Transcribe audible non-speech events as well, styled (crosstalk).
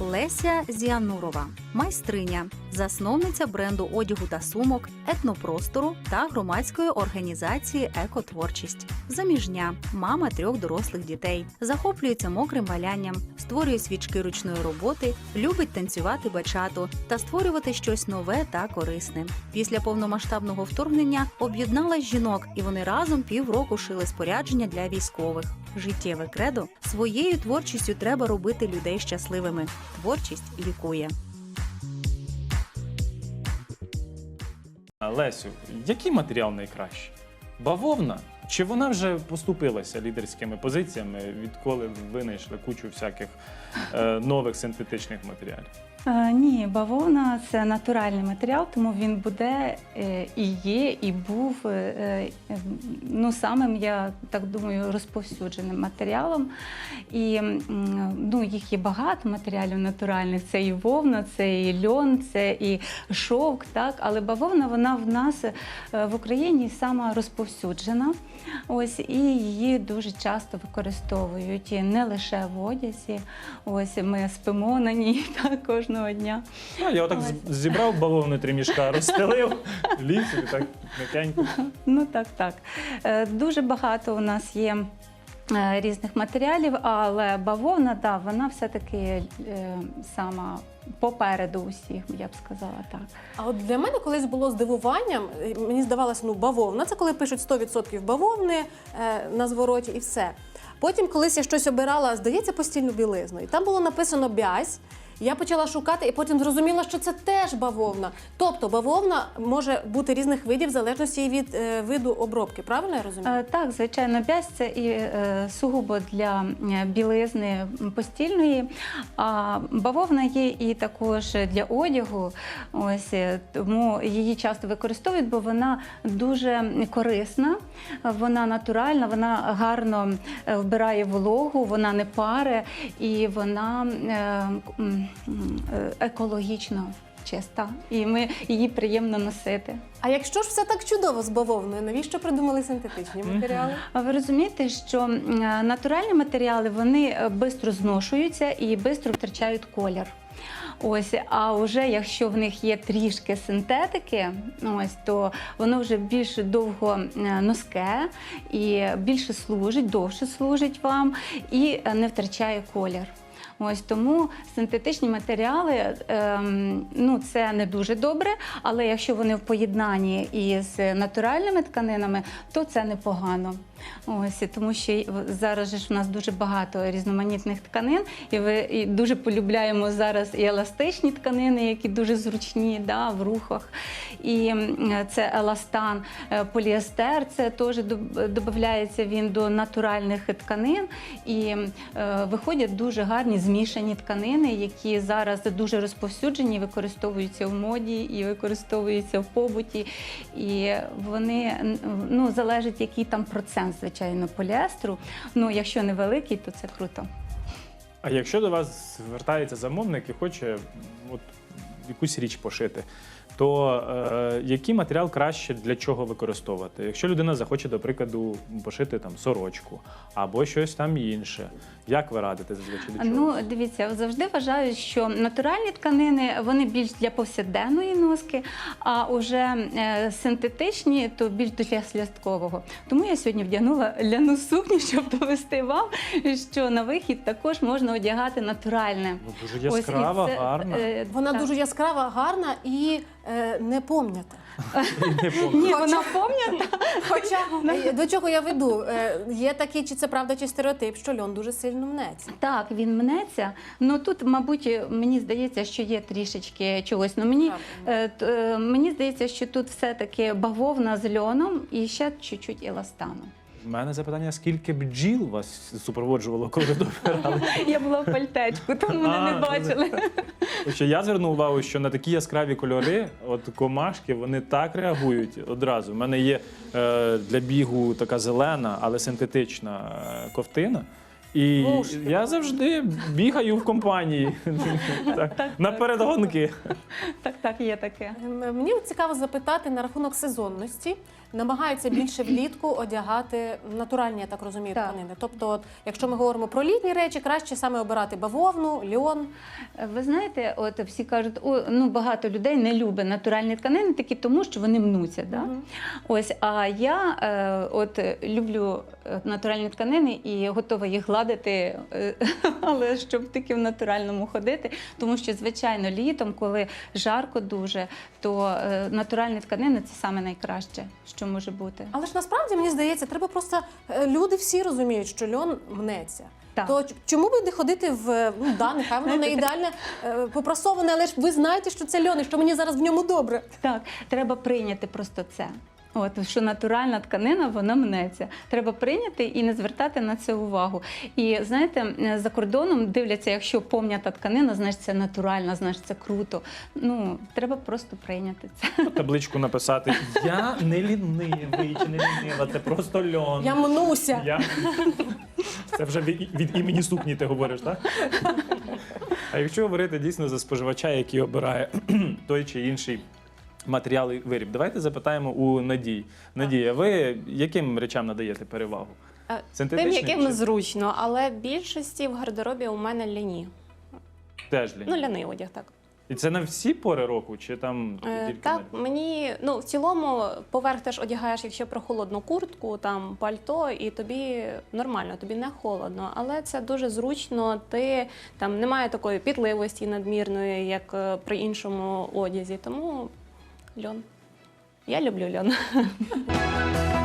Леся Зіанурова, майстриня, засновниця бренду одягу та сумок, етнопростору та громадської організації Екотворчість. Заміжня, мама трьох дорослих дітей, захоплюється мокрим валянням, створює свічки ручної роботи, любить танцювати бачату та створювати щось нове та корисне. Після повномасштабного вторгнення об'єднала жінок, і вони разом півроку шили спорядження для військових. Життєве кредо своєю творчістю треба робити людей щасливими. Творчість лікує. Лесю, який матеріал найкращий? Бавовна? Чи вона вже поступилася лідерськими позиціями, відколи винайшли кучу всяких е, нових синтетичних матеріалів? Е, Ні, бавовна це натуральний матеріал, тому він буде е, і є, і був е, е, ну, самим, я так думаю, розповсюдженим матеріалом. І ну, їх є багато матеріалів натуральних. Це і вовна, це і льон, це і шовк. Так? Але бавовна вона в нас е, в Україні сама розповсюджена. Ось, і її дуже часто використовують і не лише в одязі. Ось ми спимо на ній (laughs) так, кожного дня. Ну, я отак Ось. зібрав бавовни три мішка, (laughs) розстелив, ліс і так м'якенько. Ну так, так. Е, Дуже багато у нас є. Е, Різних матеріалів, але бавовна, да, вона все-таки е, сама попереду усіх, я б сказала так. А от для мене колись було здивуванням, мені здавалося, ну бавовна, це коли пишуть 100% бавовни е, на звороті і все. Потім колись я щось обирала, здається, постільну білизну. І там було написано бязь. Я почала шукати і потім зрозуміла, що це теж бавовна. Тобто бавовна може бути різних видів в залежності від е, виду обробки. Правильно я розумію? Е, Так, звичайно, бязь це і е, сугубо для е, білизни постільної. А бавовна є і також для одягу. Ось е, тому її часто використовують, бо вона дуже корисна, вона натуральна, вона гарно е, вбирає вологу, вона не паре і вона е, екологічно чиста. І ми її приємно носити. А якщо ж все так чудово з бавовною, навіщо придумали синтетичні матеріали? Ви розумієте, що е, натуральні матеріали вони швидко зношуються і швидко втрачають колір. Ось, а вже якщо в них є трішки синтетики, ось то воно вже більш довго е, носке і більше служить, довше служить вам і е, не втрачає колір. Ось тому синтетичні матеріали ем, ну це не дуже добре, але якщо вони в поєднанні із натуральними тканинами, то це непогано. Ось тому що зараз ж у нас дуже багато різноманітних тканин, і ви дуже полюбляємо зараз і еластичні тканини, які дуже зручні да, в рухах. І це еластан, Е, поліестер, це теж додається він до натуральних тканин. І е, виходять дуже гарні змішані тканини, які зараз дуже розповсюджені, використовуються в моді і використовуються в побуті. І вони ну, залежить, який там процент, звичайно, поліестру. Ну, якщо невеликий, то це круто. А якщо до вас звертається замовник і хоче от, якусь річ пошити, то е, який матеріал краще для чого використовувати? Якщо людина захоче, до прикладу, пошити там сорочку або щось там інше, як ви радите зазвичай до чого? Ну, дивіться, завжди вважаю, що натуральні тканини вони більш для повсякденної носки, а уже е, синтетичні то більш для святкового. Тому я сьогодні вдягнула ляну сукню, щоб довести вам, що на вихід також можна одягати натуральне. Ну, дуже Ось, і це, гарна. е, Вона так. дуже яскрава, гарна і е, не помнята. Ні, (laughs) вона пам'ятна. Хоча е, до чого я веду? Е, Є такий, чи це правда, чи стереотип, що льон дуже сильно мнеться. Так, він мнеться. Ну тут, мабуть, мені здається, що є трішечки чогось. Ну мені, е, т- е, мені здається, що тут все-таки бавовна з льоном і ще чуть-чуть еластану. У мене запитання: скільки бджіл вас супроводжувало, коли ви добирали? (laughs) Я була в пальтечку, тому мене не бачили. Що я звернув увагу, що на такі яскраві кольори, от комашки, вони так реагують одразу. У мене є е, для бігу така зелена, але синтетична е, ковтина. І Мушки. я завжди бігаю в компанії (laughs) так, на передгонки. Так, так, є таке. Мені цікаво запитати на рахунок сезонності. намагаються більше влітку одягати натуральні, я так розумію, Так. тканини. Тобто, от, якщо ми говоримо про літні речі, краще саме обирати бавовну, льон. Ви знаєте, от всі кажуть, о, ну багато людей не любить натуральні тканини, такі тому, що вони мнуться. Да? Ось, а я е, от е, люблю е, натуральні тканини і готова їх гладити, е, (laughs) але щоб тільки в натуральному ходити. Тому що, звичайно, літом, коли жарко дуже, то е, натуральні тканини це саме найкраще, що може бути. Але ж насправді мені здається, треба просто е, люди всі розуміють, що льон мнеться. Так. То чому би не ходити в ну да, нехай воно не ідеальне попрасоване, але ж ви знаєте, що це льон і що мені зараз в ньому добре. Так, треба прийняти просто це. От що натуральна тканина вона мнеться. Треба прийняти і не звертати на це увагу. І знаєте, за кордоном дивляться, якщо пом'ята тканина, значить це натуральна, значить це круто. Ну треба просто прийняти це. Табличку написати Я не лінивий чи не лінива, це просто льон. Я мнуся. Я... Це вже від, від імені сукні ти говориш, так? А якщо говорити дійсно за споживача, який обирає той чи інший матеріал і виріб, давайте запитаємо у Надії. Надія, ви яким речам надаєте перевагу? Е, Тим, Синтетичним яким чи зручно, але більшості в гардеробі у мене ляні. теж лінь? Ну, ляний одяг, так. І це на всі пори року, чи там Е, тільки так, на- мені ну в цілому поверх теж одягаєш, якщо про холодну куртку, там пальто, і тобі нормально, тобі не холодно. Але це дуже зручно. Ти там немає такої пітливості надмірної, як е, при іншому одязі. Тому льон. Я люблю льон. (laughs)